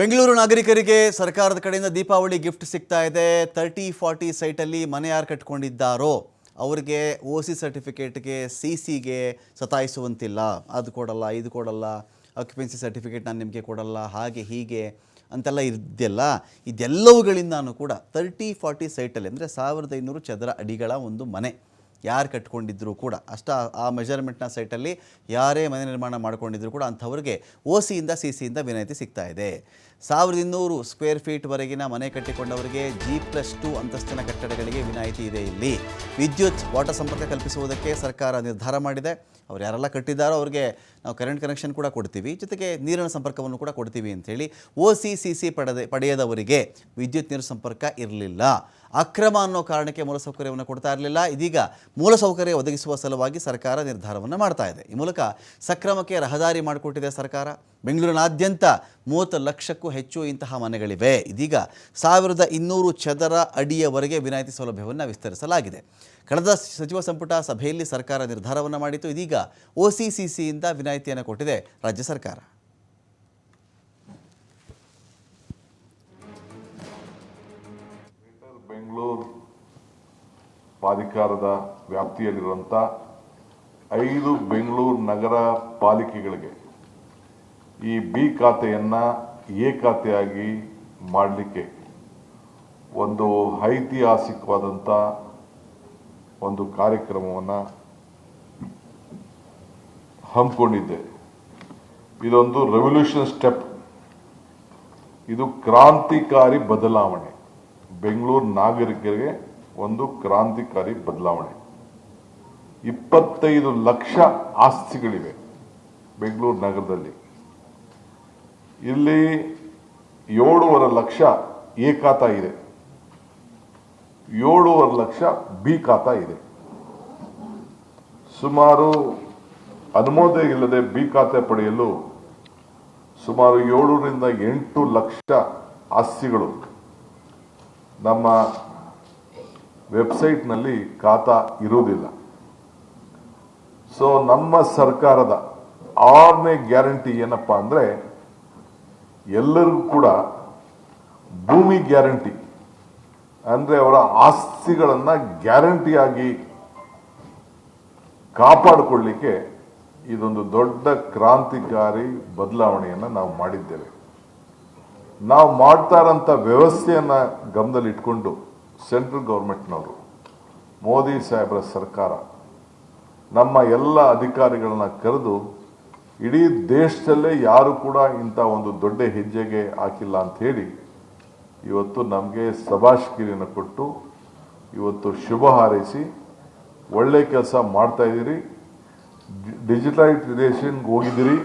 ಬೆಂಗಳೂರು ನಾಗರಿಕರಿಗೆ ಸರ್ಕಾರದ ಕಡೆಯಿಂದ ದೀಪಾವಳಿ ಗಿಫ್ಟ್ ಸಿಗ್ತಾ ಇದೆ. ತರ್ಟಿ, ಫಾರ್ಟಿ ಸೈಟಲ್ಲಿ ಮನೆ ಯಾರು ಕಟ್ಕೊಂಡಿದ್ದಾರೋ ಅವರಿಗೆ ಒ ಸಿ ಸರ್ಟಿಫಿಕೇಟ್ಗೆ ಸಿ ಸಿಗೆ ಸತಾಯಿಸುವಂತಿಲ್ಲ. ಅದು ಕೊಡಲ್ಲ, ಇದು ಕೊಡಲ್ಲ ಆಕ್ಯುಪೆನ್ಸಿ ಸರ್ಟಿಫಿಕೇಟ್ ನಾನು ನಿಮಗೆ ಕೊಡಲ್ಲ, ಹಾಗೆ ಹೀಗೆ ಅಂತೆಲ್ಲ ಇದೆಯಲ್ಲ. ಇದೆಲ್ಲವುಗಳಿಂದನೂ ಕೂಡ ತರ್ಟಿ, ಫಾರ್ಟಿ ಸೈಟಲ್ಲಿ, ಅಂದರೆ ಸಾವಿರದ ಐನೂರು ಚದರ ಅಡಿಗಳ ಒಂದು ಮನೆ ಯಾರು ಕಟ್ಕೊಂಡಿದ್ರು ಕೂಡ, ಅಷ್ಟ ಆ ಮೆಜರ್ಮೆಂಟ್ನ ಸೈಟಲ್ಲಿ ಯಾರೇ ಮನೆ ನಿರ್ಮಾಣ ಮಾಡ್ಕೊಂಡಿದ್ರು ಕೂಡ ಅಂಥವ್ರಿಗೆ ಓ ಸಿಯಿಂದ ಸಿ ಸಿಯಿಂದ ವಿನಾಯಿತಿ ಸಿಗ್ತಾ ಇದೆ. ಸಾವಿರದ ಇನ್ನೂರು ಸ್ಕ್ವೇರ್ ಫೀಟ್ವರೆಗಿನ ಮನೆ ಕಟ್ಟಿಕೊಂಡವರಿಗೆ ಜಿ ಪ್ಲಸ್ ಟು ಅಂತಸ್ತಿನ ಕಟ್ಟಡಗಳಿಗೆ ವಿನಾಯಿತಿ ಇದೆ ಇಲ್ಲಿ. ವಿದ್ಯುತ್ ವಾಟರ್ ಸಂಪರ್ಕ ಕಲ್ಪಿಸುವುದಕ್ಕೆ ಸರ್ಕಾರ ನಿರ್ಧಾರ ಮಾಡಿದೆ. ಅವ್ರು ಯಾರೆಲ್ಲ ಕಟ್ಟಿದ್ದಾರೋ ಅವ್ರಿಗೆ ನಾವು ಕರೆಂಟ್ ಕನೆಕ್ಷನ್ ಕೂಡ ಕೊಡ್ತೀವಿ. ಜೊತೆಗೆ ನೀರಿನ ಸಂಪರ್ಕವನ್ನು ಕೂಡ ಕೊಡ್ತೀವಿ ಅಂಥೇಳಿ ಓ ಸಿ ಸಿ ಸಿ ಪಡೆದ, ಪಡೆಯದವರಿಗೆ ವಿದ್ಯುತ್, ನೀರು ಸಂಪರ್ಕ ಇರಲಿಲ್ಲ. ಅಕ್ರಮ ಅನ್ನೋ ಕಾರಣಕ್ಕೆ ಮೂಲಸೌಕರ್ಯವನ್ನು ಕೊಡ್ತಾ ಇರಲಿಲ್ಲ. ಇದೀಗ ಮೂಲಸೌಕರ್ಯ ಒದಗಿಸುವ ಸಲುವಾಗಿ ಸರ್ಕಾರ ನಿರ್ಧಾರವನ್ನು ಮಾಡ್ತಾ ಇದೆ. ಈ ಮೂಲಕ ಸಕ್ರಮಕ್ಕೆ ರಹದಾರಿ ಮಾಡಿಕೊಟ್ಟಿದೆ ಸರ್ಕಾರ. ಬೆಂಗಳೂರಿನಾದ್ಯಂತ ಮೂವತ್ತು ಲಕ್ಷಕ್ಕೂ ಹೆಚ್ಚು ಇಂತಹ ಮನೆಗಳಿವೆ. ಇದೀಗ ಸಾವಿರದ ಇನ್ನೂರು ಚದರ ಅಡಿಯವರೆಗೆ ವಿನಾಯಿತಿ ಸೌಲಭ್ಯವನ್ನು ವಿಸ್ತರಿಸಲಾಗಿದೆ. ಕಳೆದ ಸಚಿವ ಸಂಪುಟ ಸಭೆಯಲ್ಲಿ ಸರ್ಕಾರ ನಿರ್ಧಾರವನ್ನು ಮಾಡಿತ್ತು. ಇದೀಗ ಒ ಸಿ ಸಿ ಸಿಯಿಂದ ವಿನಾಯಿತಿಯನ್ನು ಕೊಟ್ಟಿದೆ ರಾಜ್ಯ ಸರ್ಕಾರ. ಪ್ರಾಧಿಕಾರದ ವ್ಯಾಪ್ತಿಯಲ್ಲಿರುವಂಥ ಐದು ಬೆಂಗಳೂರು ನಗರ ಪಾಲಿಕೆಗಳಿಗೆ ಈ ಬಿ ಖಾತೆಯನ್ನು ಎ ಖಾತೆಯಾಗಿ ಮಾಡಲಿಕ್ಕೆ ಒಂದು ಐತಿಹಾಸಿಕವಾದಂಥ ಒಂದು ಕಾರ್ಯಕ್ರಮವನ್ನು ಹಮ್ಮಿಕೊಂಡಿದ್ದೆ. ಇದೊಂದು ರೆವಲ್ಯೂಷನ್ ಸ್ಟೆಪ್ ಇದು ಕ್ರಾಂತಿಕಾರಿ ಬದಲಾವಣೆ. ಬೆಂಗಳೂರು ನಾಗರಿಕರಿಗೆ ಒಂದು ಕ್ರಾಂತಿಕಾರಿ ಬದಲಾವಣೆ. ಇಪ್ಪತ್ತೈದು ಲಕ್ಷ ಆಸ್ತಿಗಳಿವೆ ಬೆಂಗಳೂರು ನಗರದಲ್ಲಿ. ಇಲ್ಲಿ ಏಳೂವರೆ ಲಕ್ಷ ಎ ಖಾತಾ ಇದೆ. ಏಳೂವರೆ ಲಕ್ಷ ಬಿ ಖಾತಾ ಇದೆ. ಸುಮಾರು ಅನುಮೋದನೆ ಇಲ್ಲದೆ ಬಿ ಖಾತೆ ಪಡೆಯಲು ಸುಮಾರು ಏಳರಿಂದ ಎಂಟು ಲಕ್ಷ ಆಸ್ತಿಗಳು ನಮ್ಮ ವೆಬ್ಸೈಟ್ನಲ್ಲಿ ಖಾತಾ ಇರುವುದಿಲ್ಲ. ಸೊ ನಮ್ಮ ಸರ್ಕಾರದ ಆರನೇ ಗ್ಯಾರಂಟಿ ಏನಪ್ಪಾ ಅಂದರೆ, ಎಲ್ಲರಿಗೂ ಕೂಡ ಭೂಮಿ ಗ್ಯಾರಂಟಿ, ಅಂದರೆ ಅವರ ಆಸ್ತಿಗಳನ್ನು ಗ್ಯಾರಂಟಿಯಾಗಿ ಕಾಪಾಡಿಕೊಳ್ಳಿಕ್ಕೆ ಇದೊಂದು ದೊಡ್ಡ ಕ್ರಾಂತಿಕಾರಿ ಬದಲಾವಣೆಯನ್ನು ನಾವು ಮಾಡಿದ್ದೇವೆ. ನಾವು ಮಾಡ್ತಾ ಇರೋಂಥ ವ್ಯವಸ್ಥೆಯನ್ನ ಗಮನದಲ್ಲಿ ಇಟ್ಕೊಂಡು ಸೆಂಟ್ರಲ್ ಗೌರ್ಮೆಂಟ್ನವರು, ಮೋದಿ ಸಾಹೇಬರ ಸರ್ಕಾರ, ನಮ್ಮ ಎಲ್ಲ ಅಧಿಕಾರಿಗಳನ್ನ ಕರೆದು ಇಡೀ ದೇಶದಲ್ಲೇ ಯಾರು ಕೂಡ ಇಂಥ ಒಂದು ದೊಡ್ಡ ಹೆಜ್ಜೆಗೆ ಹಾಕಿಲ್ಲ ಅಂತ ಹೇಳಿ ಇವತ್ತು ನಮಗೆ ಸಭಾಷ್ಕಿರಿಯನ್ನು ಕೊಟ್ಟು ಇವತ್ತು ಶುಭ ಹಾರೈಸಿ, ಒಳ್ಳೆ ಕೆಲಸ ಮಾಡ್ತಾಯಿದ್ದೀರಿ ಡಿಜಿಟಲೈಸೇಷನ್ಗೆ ಹೋಗಿದ್ದೀರಿ.